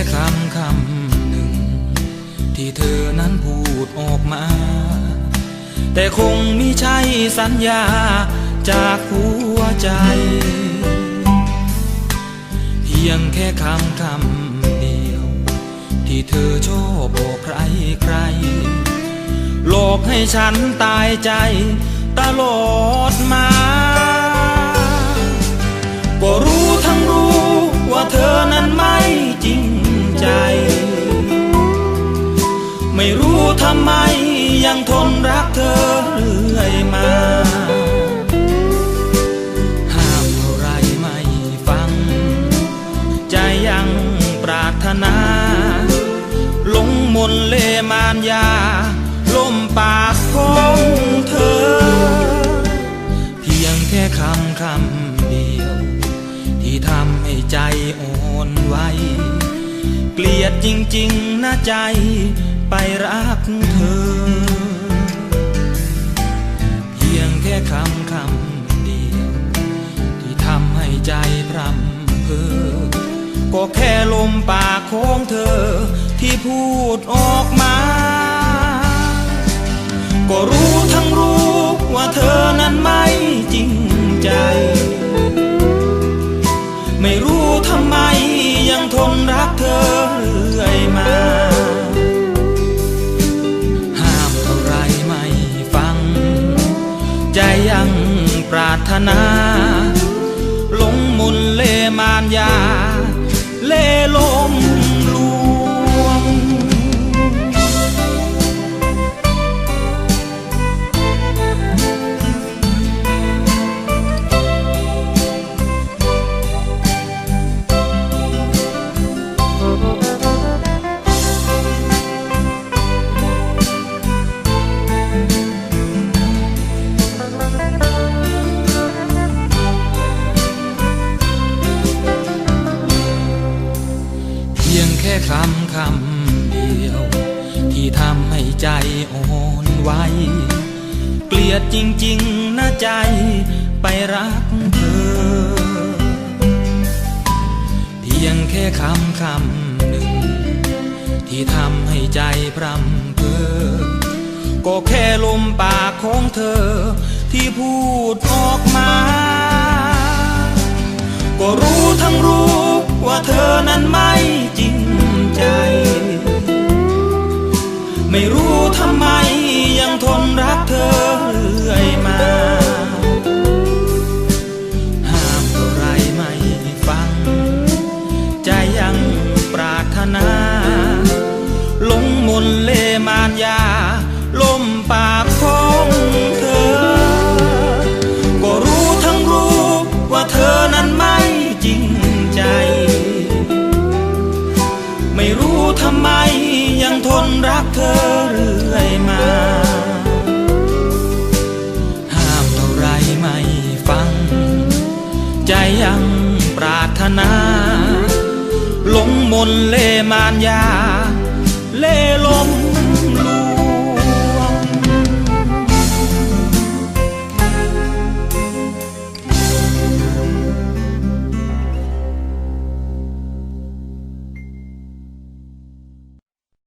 ค่คำคำหนึ่ง ที่เธอนั้นพูดออกมา แต่คงไม่ใช่สัญญาจากหัวใจ เพียงแค่คำคำเดียว ที่เธอชอบบอกใครใครหลอกให้ฉันตายใจตลอดมา ไม่รู้ทำไมยังทนรักเธอเรื่อยมาห้ามเท่าไรไม่ฟัง ใจยังปรารถนาลงมนเลมานยาลมปากของเธอ เพียงแค่คำคำเดียว ที่ทำให้ใจอ่อนไหวเกลียดจริง ๆนะใจ ไปรักเธอ เพียงแค่คำคำเดียว ที่ทำให้ใจพรำเพอก็แค่ลมปากของเธอ ที่พูดออกมา ก็รู้ทั้งรู้ว่าเธอนั้นไม่จริงใจ ไม่รู้ทำไมยังทนรักเธอเรื่อยมา มานยา เล่ลม คำคำเดียว ที่ทำให้ใจอ่อนไหวเกลียดจริงๆนะใจไปรักเธอ เพียงแค่คำคำหนึ่ง ที่ทำให้ใจพรำเพอก็แค่ลมปากของเธอ ที่พูดออกมา ก็รู้ทั้งรู้ว่าเธอนั้นไม่จริง มนเลมานยาลมปากของเธอ ก็รู้ทั้งรู้ว่าเธอนั้นไม่จริงใจ ไม่รู้ทำไมยังทนรักเธอเรื่อยมา ห้ามเท่าไรไม่ฟัง ใจยังปรารถนาลงมนเลมานยา